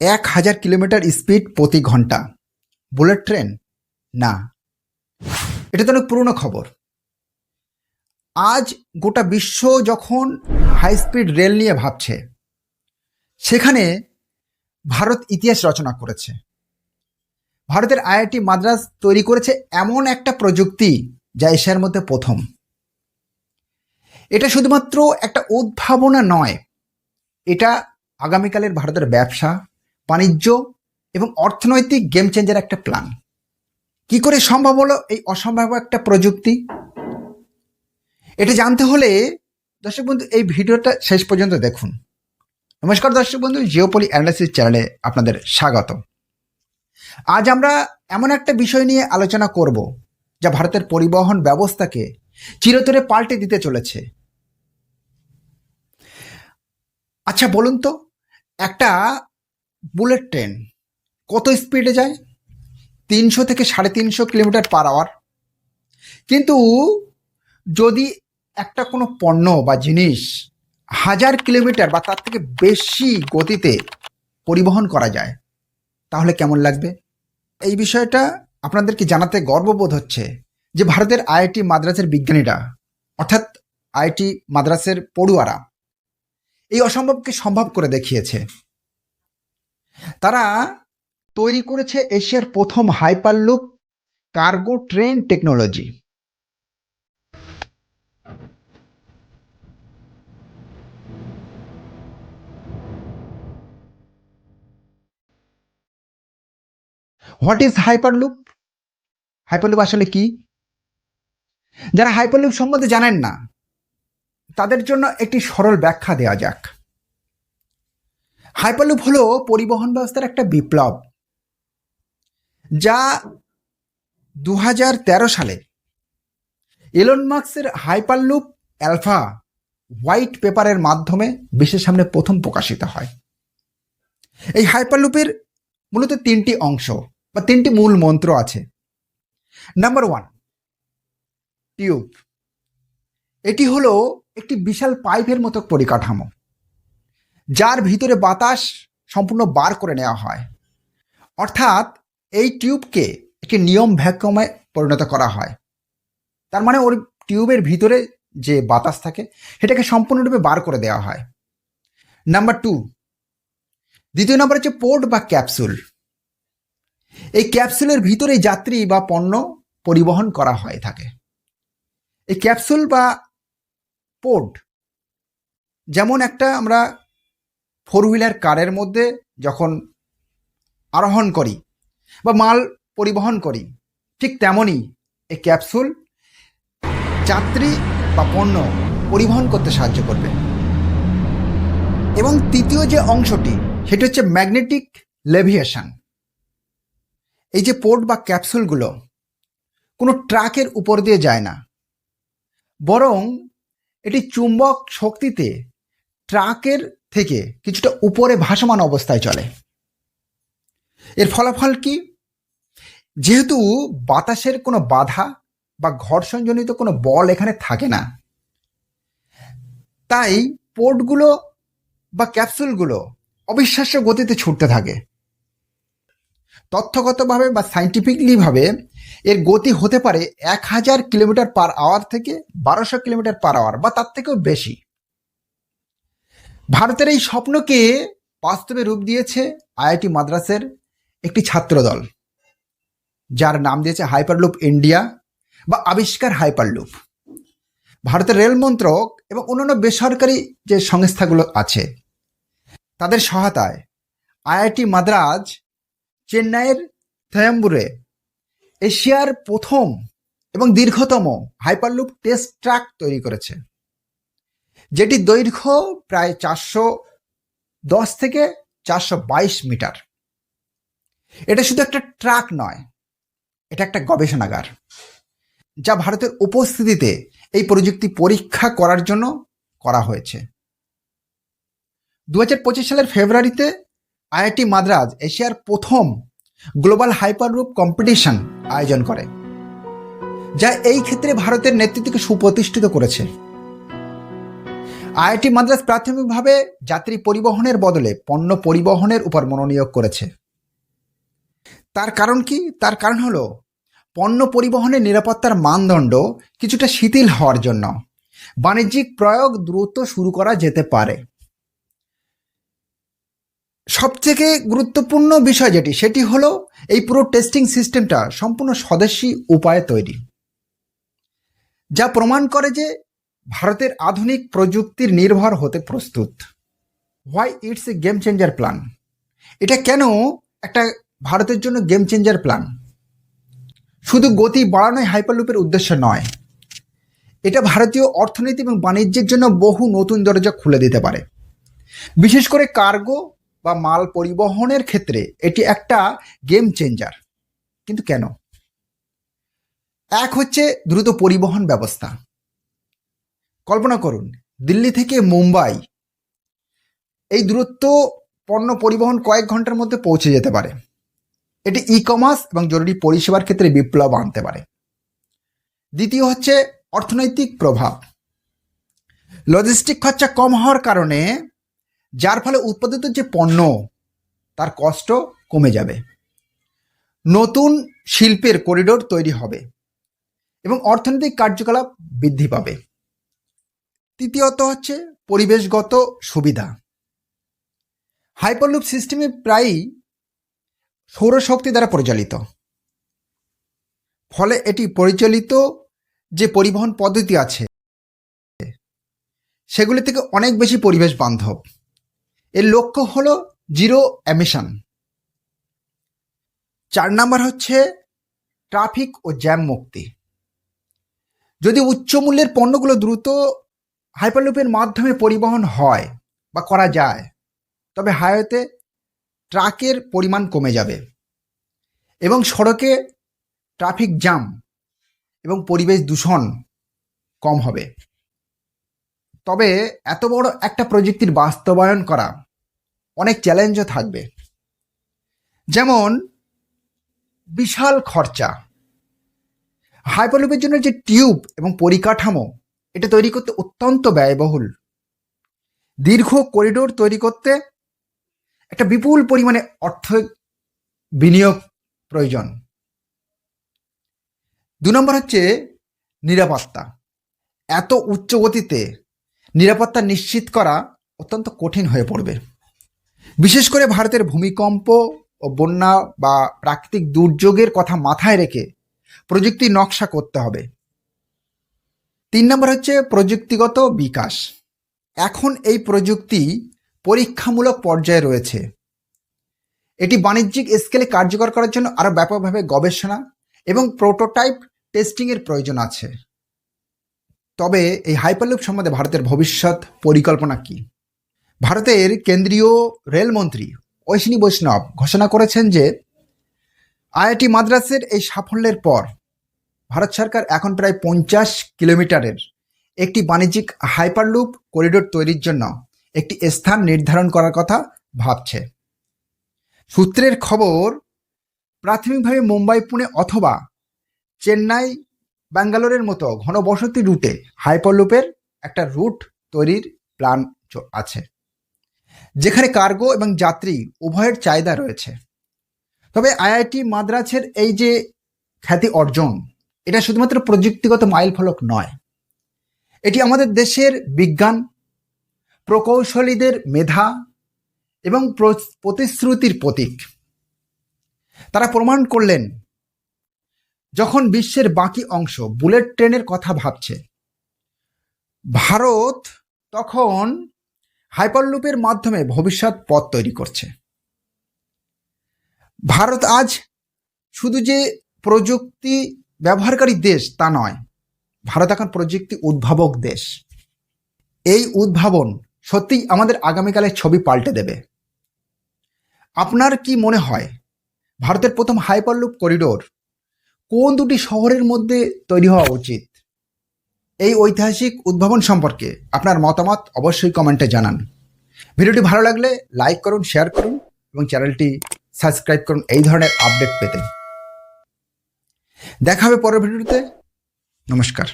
এক হাজার kilometre speed প্রতি ঘণ্টা। Bullet train? না। এটা তো অনেক পুরনো খবর। আজ গোটা বিশ্ব যখন হাই স্পিড রেল নিয়ে ভাবছে, সেখানে ভারত ইতিহাস রচনা করেছে। ভারতের আইআইটি মাদ্রাস তৈরি করেছে এমন একটা প্রযুক্তি যা এশিয়ার মধ্যে প্রথম। এটা শুধুমাত্র একটা উদ্ভাবনা নয়, এটা আগামীকালের ভারতের ব্যবসা বাণিজ্য এবং অর্থনৈতিক গেম চেঞ্জের একটা প্ল্যান কি করে সম্ভব হলো এই অসম্ভব একটা প্রযুক্তি? এটা জানতে হলে দর্শক বন্ধু, এই ভিডিওটা শেষ পর্যন্ত দেখুন। নমস্কার দর্শক বন্ধু জিওপলি অ্যানালিসিস চ্যানেলে আপনাদের স্বাগত আজ আমরা এমন একটা বিষয় নিয়ে আলোচনা করব, যা ভারতের পরিবহন ব্যবস্থাকে চিরতরে পাল্টে দিতে চলেছে। আচ্ছা বলুন তো, একটা বুলেট ট্রেন কত স্পিডে যায়? তিনশো থেকে সাড়ে তিনশো কিলোমিটার পার আওয়ার কিন্তু যদি একটা কোনো পণ্য বা জিনিস হাজার কিলোমিটার বা তার থেকে বেশি গতিতে পরিবহন করা যায়, তাহলে কেমন লাগবে? এই বিষয়টা আপনাদেরকে জানাতে গর্ববোধ হচ্ছে যে ভারতের আইআইটি মাদ্রাসের বিজ্ঞানীরা, অর্থাৎ আইআইটি মাদ্রাসের পড়ুয়ারা, এই অসম্ভবকে সম্ভব করে দেখিয়েছে। তারা তৈরি করেছে এশিয়ার প্রথম hyperloop cargo train technology. What is hyperloop hyperloop আসলে কি? যারা হাইপারলুপ সম্বন্ধে জানেন না, তাদের জন্য একটি সরল ব্যাখ্যা দেওয়া যাক। হাইপারলুপ হলো পরিবহন ব্যবস্থার একটা বিপ্লব, যা দু হাজার তেরো সালে এলন মার্কসের হাইপারলুপ অ্যালফা হোয়াইট পেপারের মাধ্যমে বিশ্বের সামনে প্রথম প্রকাশিত হয়। এই হাইপারলুপের মূলত তিনটি অংশ বা তিনটি মূল মন্ত্র আছে। নাম্বার ওয়ান টিউব এটি হলো একটি বিশাল পাইপের মতো পরিকাঠামো। যার ভিতরে বাতাস সম্পূর্ণ বার করে নেওয়া হয়। অর্থাৎ এই টিউবকে একটি নিয়ম ভ্যাকুমে পরিণত করা হয়। তার মানে ওর টিউবের ভিতরে যে বাতাস থাকে, সেটাকে সম্পূর্ণরূপে বার করে দেওয়া হয়। Number two. দ্বিতীয় নম্বর হচ্ছে পোর্ট বা ক্যাপসুল। এই ক্যাপসুলের ভিতরে যাত্রী বা পণ্য পরিবহন করা হয়ে থাকে। এই ক্যাপসুল বা পোর্ট যেমন একটা আমরা ফোর হুইলার কারের মধ্যে যখন আরোহণ করি বা মাল পরিবহন করি, ঠিক তেমনই এই ক্যাপসুল যাত্রী বা পণ্য পরিবহন করতে সাহায্য করবে। এবং তৃতীয় যে অংশটি, সেটি হচ্ছে ম্যাগনেটিক লেভিয়েশন। এই যে পোর্ট বা ক্যাপসুলগুলো কোনো ট্রাকের উপর দিয়ে যায় না, বরং এটি চুম্বক শক্তিতে ট্রাকের থেকে কিছুটা উপরে ভাসমান অবস্থায় চলে। এর ফলাফল কি? যেহেতু বাতাসের কোনো বাধা বা ঘর্ষণজনিত কোনো বল এখানে থাকে না, তাই পোর্টগুলো বা ক্যাপসুলগুলো অবিশ্বাস্য গতিতে ছুটতে থাকে। তথ্যগতভাবে বা সাইন্টিফিকলিভাবে এর গতি হতে পারে এক হাজার কিলোমিটার পার আওয়ার থেকে বারোশো কিলোমিটার পার আওয়ার বা তার থেকেও বেশি। ভারতের এই স্বপ্নকে বাস্তবে রূপ দিয়েছে আইআইটি মাদ্রাসের একটি ছাত্রদল, যার নাম দিয়েছে হাইপারলুপ ইন্ডিয়া বা আবিষ্কার হাইপারলুপ। ভারতের রেল মন্ত্রক এবং অন্যান্য বেসরকারি যে সংস্থাগুলো আছে, তাদের সহায়তায় আইআইটি মাদ্রাজ চেন্নাইয়ের থয়াম্বুরে এশিয়ার প্রথম এবং দীর্ঘতম হাইপারলুপ টেস্ট ট্র্যাক তৈরি করেছে। যেটি দৈর্ঘ্য প্রায় চারশো দশ থেকে চারশো বাইশ মিটার। এটা শুধু একটা ট্রাক নয়, এটা একটা গবেষণাগার, যা ভারতের উপস্থিতিতে এই প্রযুক্তি পরীক্ষা করার জন্য করা হয়েছে। দু হাজার পঁচিশ সালের ফেব্রুয়ারিতে আইআইটি মাদ্রাজ এশিয়ার প্রথম গ্লোবাল হাইপারলুপ কম্পিটিশন আয়োজন করে, যা এই ক্ষেত্রে ভারতের নেতৃত্বকে সুপ্রতিষ্ঠিত করেছে। আইআইটি মাদ্রাস প্রাথমিকভাবে যাত্রী পরিবহনের বদলে পণ্য পরিবহনের উপর মনোনিয়োগ করেছে। তার কারণ কি? তার কারণ হলো, পণ্য পরিবহনের নিরাপত্তার মানদণ্ড কিছুটা শিথিল হওয়ার জন্য বাণিজ্যিক প্রয়োগ দ্রুত শুরু করা যেতে পারে। সবথেকে গুরুত্বপূর্ণ বিষয় যেটি, সেটি হলো এই পুরো টেস্টিং সিস্টেমটা সম্পূর্ণ স্বদেশী উপায়ে তৈরি। যা প্রমাণ করে যে ভারতের আধুনিক প্রযুক্তির নির্ভর হতে প্রস্তুত। Why it's a game changer plan এটা কেন একটা ভারতের জন্য গেম চেঞ্জার প্ল্যান শুধু গতি বাড়ানোই হাইপারলুপের উদ্দেশ্য নয়, এটা ভারতীয় অর্থনীতি এবং বাণিজ্যের জন্য বহু নতুন দরজা খুলে দিতে পারে। বিশেষ করে কার্গো বা মাল পরিবহনের ক্ষেত্রে এটি একটা গেম চেঞ্জার কিন্তু কেন? এক হচ্ছে দ্রুত পরিবহন ব্যবস্থা। কল্পনা করুন, দিল্লি থেকে মুম্বাই, এই দূরত্ব পণ্য পরিবহন কয়েক ঘণ্টার মধ্যে পৌঁছে যেতে পারে। এটি ই কমার্স এবং জরুরি পরিষেবার ক্ষেত্রে বিপ্লব আনতে পারে। দ্বিতীয় হচ্ছে অর্থনৈতিক প্রভাব। লজিস্টিক খরচা কম হওয়ার কারণে যার ফলে উৎপাদিত যে পণ্য, তার কষ্ট কমে যাবে। নতুন শিল্পের করিডোর তৈরি হবে এবং অর্থনৈতিক কার্যকলাপ বৃদ্ধি পাবে। তৃতীয়ত হচ্ছে পরিবেশগত সুবিধা। হাইপারলুপ সিস্টেমে প্রায়ই সৌরশক্তি দ্বারা পরিচালিত। ফলে এটি পরিচালিত যে পরিবহন পদ্ধতি আছে, সেগুলি থেকে অনেক বেশি পরিবেশ বান্ধব। এর লক্ষ্য হল জিরো এমিশন। চার নাম্বার হচ্ছে ট্রাফিক ও জ্যাম মুক্তি। যদি উচ্চ মূল্যের পণ্যগুলো দ্রুত হাইপারলুপের মাধ্যমে পরিবহন হয় বা করা যায়, তবে হাইওয়েতে ট্রাকের পরিমাণ কমে যাবে এবং সড়কে ট্রাফিক জ্যাম এবং পরিবেশ দূষণ কম হবে। তবে এত বড় একটা প্রযুক্তির বাস্তবায়ন করা অনেক চ্যালেঞ্জও থাকবে। যেমন বিশাল খরচা। হাইপারলুপের জন্য যে টিউব এবং পরিকাঠামো এটা তৈরি করতে অত্যন্ত ব্যয়বহুল। দীর্ঘ করিডোর তৈরি করতে একটা বিপুল পরিমাণে অর্থ বিনিয়োগ প্রয়োজন। দু নম্বর হচ্ছে নিরাপত্তা। এত উচ্চ গতিতে নিরাপত্তা নিশ্চিত করা অত্যন্ত কঠিন হয়ে পড়বে। বিশেষ করে ভারতের ভূমিকম্প ও বন্যা বা প্রাকৃতিক দুর্যোগের কথা মাথায় রেখে প্রযুক্তি নকশা করতে হবে। তিন নম্বর হচ্ছে প্রযুক্তিগত বিকাশ। এখন এই প্রযুক্তি পরীক্ষামূলক পর্যায়ে রয়েছে। এটি বাণিজ্যিক স্কেলে কার্যকর করার জন্য আরও ব্যাপকভাবে গবেষণা এবং প্রোটোটাইপ টেস্টিংয়ের প্রয়োজন আছে। তবে এই হাইপারলুপ সম্বন্ধে ভারতের ভবিষ্যৎ পরিকল্পনা কি? ভারতের কেন্দ্রীয় রেলমন্ত্রী ঐশিনী বৈষ্ণব ঘোষণা করেছেন যে, আইআইটি মাদ্রাসের এই সাফল্যের পর ভারত সরকার এখন প্রায় পঞ্চাশ কিলোমিটারের একটি বাণিজ্যিক হাইপারলুপ করিডোর তৈরির জন্য একটি স্থান নির্ধারণ করার কথা ভাবছে। সূত্রের খবর, প্রাথমিকভাবে মুম্বাই, পুনে অথবা চেন্নাই, ব্যাঙ্গালোরের মতো ঘনবসতি রুটে হাইপারলুপের একটা রুট তৈরির প্ল্যান আছে, যেখানে কার্গো এবং যাত্রী উভয়ের চাহিদা রয়েছে। তবে আইআইটি মাদ্রাসের এই যে খ্যাতি অর্জন এটা শুধুমাত্র প্রযুক্তিগত মাইল ফলক নয়। এটি আমাদের দেশের বিজ্ঞান, প্রকৌশলীদের মেধা এবং প্রতিশ্রুতির প্রতীক। তারা প্রমাণ করলেন, যখন বিশ্বের বাকি অংশ বুলেট ট্রেনের কথা ভাবছে, ভারত তখন হাইপারলুপের মাধ্যমে ভবিষ্যৎ পথ তৈরি করছে। ভারত আজ শুধু যে প্রযুক্তি ব্যবহারকারী দেশ তা নয়। ভারত এখন প্রযুক্তি উদ্ভাবক দেশ। এই উদ্ভাবন সত্যিই আমাদের আগামীকালের ছবি পাল্টে দেবে। আপনার কি মনে হয়, ভারতের প্রথম হাইপারলুপ করিডোর কোন দুটি শহরের মধ্যে তৈরি হওয়া উচিত? এই ঐতিহাসিক উদ্ভাবন সম্পর্কে আপনার মতামত অবশ্যই কমেন্টে জানান। ভিডিওটি ভালো লাগলে লাইক করুন, শেয়ার করুন এবং চ্যানেলটি সাবস্ক্রাইব করুন। এই ধরনের আপডেট পেতে। দেখা হবে পরের ভিডিওতে। নমস্কার।